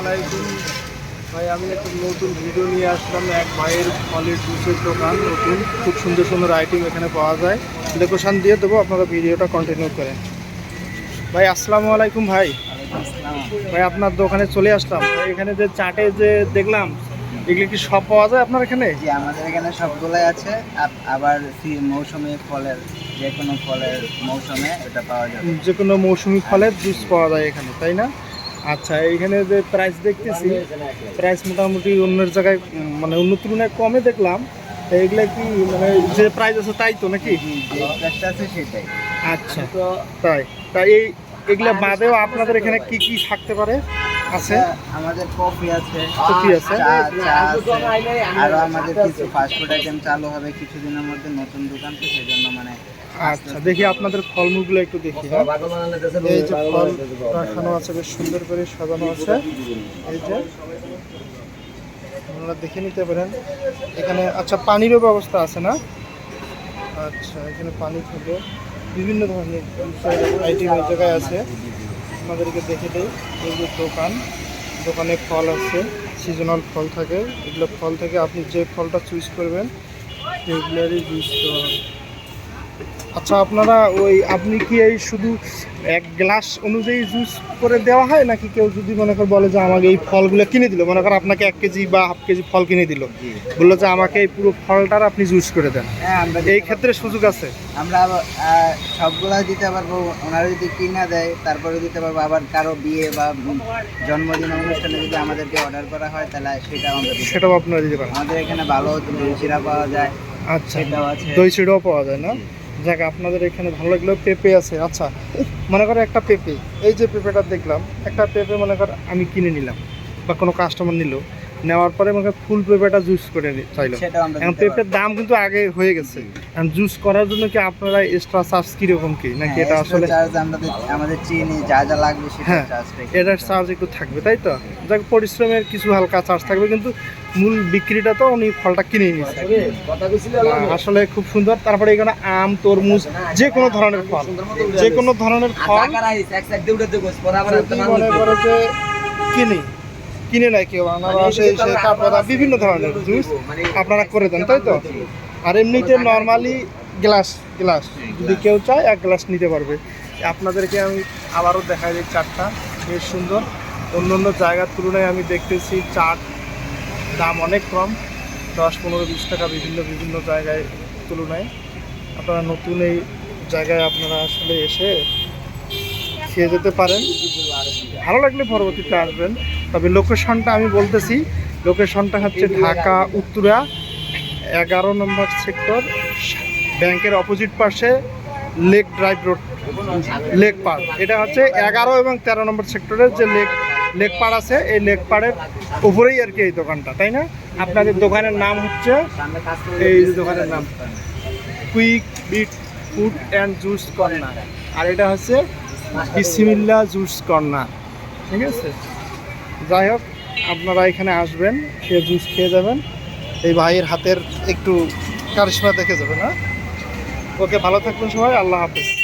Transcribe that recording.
আলাইকুম। ভাই আমি একটা নতুন ভিডিও নিয়ে আসলাম। এক ভাইয়ের ফলের জুসের দোকান নতুন। খুব সুন্দর সুন্দর আইটেম এখানে পাওয়া যায়। লোকেশান দিয়ে দেবো আপনারা ভিডিওটা কন্টিনিউ করেন। ভাই আসসালামু আলাইকুম ভাই। ভাই আপনার দোকানে চলে আসলাম। এখানে যে চাটে যে দেখলাম এগুলো কি সব পাওয়া যায় আপনার এখানে? জি আমাদের এখানে সবগুলোই আছে। আবার মৌসুমী ফলের যে কোনো ফলের মৌসুমে এটা পাওয়া যায় যে কোনো মৌসুমি ফলের জুস পাওয়া যায় এখানে তাই না? আচ্ছা এইখানে যে প্রাইস দেখতেছি প্রাইস মোটামুটি অন্যের জায়গায় মানে অন্য তুলনায় কমে দেখলাম। এইগুলা কি মানে যে প্রাইস আছে তাই তো নাকি? আচ্ছা তাই। তাই এই, এগুলা বাদেও আপনাদের এখানে কি কি থাকতে পারে? আছে? আচ্ছা, আমাদের কফি আছে কফি আছে। আরও আমাদের কিছু ফাস্টফুড আইটেম চালু হবে কিছুদিনের মধ্যে নতুন দোকান তো সেই জন্য মানে আচ্ছা দেখি আপনাদের ফলমূলগুলো একটু দেখি হ্যাঁ। এই যে ফল রাখানো আছে বেশ সুন্দর করে সাজানো আছে। এই যে আপনারা দেখে নিতে পারেন। এখানে আচ্ছা পানিরও ব্যবস্থা আছে না? আচ্ছা এখানে পানি থাকে। বিভিন্ন ধরনের আইটেম এই জায়গায় আছে। আমাদেরকে দেখে দেই, এই যে দোকান, দোকানে ফল আছে সিজনাল ফল থাকে। এগুলো ফল থেকে আপনি যে ফলটা চুজ করবেন সেগুলোরই জুস হবে। আচ্ছা আপনারা ওই আপনি কি এই শুধু এক গ্লাস অনুযায়ী জুস করে দেওয়া হয় নাকি কেউ যদি মনে করে বলে যে আমাকে এই ফলগুলো কিনে দিল? মনে করেন আপনাকে এক কেজি বা হাফ কেজি ফল কিনে দিল। বলল যে আমাকে এই পুরো ফলটার আপনি জুস করে দেন। হ্যাঁ আমরা এই ক্ষেত্রে সুযোগ আছে? আমরা সবগুলা দিতে পারব। ওনারা যদি কিনা দেয় তারপরে দিতে পারব। আবার কারও বিয়ে বা জন্মদিন অনুষ্ঠানে যদি আমাদেরকে অর্ডার করা হয় তাহলে সেটাও আমরা সেটাও আপনারা দিতে পারেন আমাদের এখানে ভালো দই চিরা পাওয়া যায়। আচ্ছা। সেটাও দই চিড়াও পাওয়া যায় না? যাক আপনাদের এখানে ভালো লাগল পেঁপে আছে। আচ্ছা মনে করো একটা পেঁপে এই যে পেঁপেটা দেখলাম একটা পেঁপে মনে কর আমি কিনে নিলাম বা কোনো কাস্টমার নিল নেওয়ার পরে মনে ফুল পেঁপেটা জুস করে চাইলো। এখন পেঁপের দাম কিন্তু আগে হয়ে গেছে। এখন জুস করার জন্য কি আপনারা এক্সট্রা চার্জ কীরকম কি? নাকি এটা আসলে আমাদের চিনি যা যা লাগবে সেটা হ্যাঁ, এটার চার্জ একটু থাকবে তাই তো? যাক পরিশ্রমের কিছু হালকা চার্জ থাকবে কিন্তু মূল বিক্রিটা তো উনি ফলটা কিনে নিয়েছে আসলে খুব সুন্দর। তারপরে এখানে আম তরমুজ যে কোনো ধরনের ফল। যে কোনো ধরনের ফল মনে করো যে কিনে কিনে নেয় কেউ। সে তারপরে বিভিন্ন ধরনের জুস আপনারা করে দেন তাই তো? আর এমনিতে নর্মালি গ্লাস গ্লাস যদি কেউ চায় এক গ্লাস নিতে পারবে। আপনাদেরকে আমি আবারও দেখাই দিই চাটটা। বেশ সুন্দর। অন্য অন্য জায়গার তুলনায় আমি দেখতেছি চাট দাম অনেক কম। দশ, পনেরো, বিশ টাকা বিভিন্ন বিভিন্ন জায়গায় তুলনায়। আপনারা নতুন এই জায়গায় আপনারা আসলে এসে খেয়ে যেতে পারেন। ভালো লাগলে পরবর্তীতে আসবেন। তবে লোকেশনটা আমি বলতেছি, লোকেশনটা হচ্ছে ঢাকা উত্তরা, এগারো নম্বর সেক্টর, ব্যাংকের অপোজিট পাশে lake drive road, lake park. এটা হচ্ছে এগারো এবং তেরো নম্বর সেক্টরের যে লেক লেক পাড় আছে, এই লেক পাড়ের উপরেই আর কি এই দোকানটা, তাই না? আপনাদের দোকানের নাম হচ্ছে এই দোকানের নাম। Quick beat food and juice corner আর এটা হচ্ছে বিসমিল্লা জুস কর্নার ঠিক আছে? যাই হোক, আপনারা এখানে আসবেন, খেয়ে জুস খেয়ে যাবেন। এই ভাইয়ের হাতের একটু কারিশমা দেখে যাবেন হ্যাঁ? ওকে, ভালো থাকবেন সবাই, আল্লাহ হাফেজ।